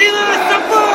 Родина нас!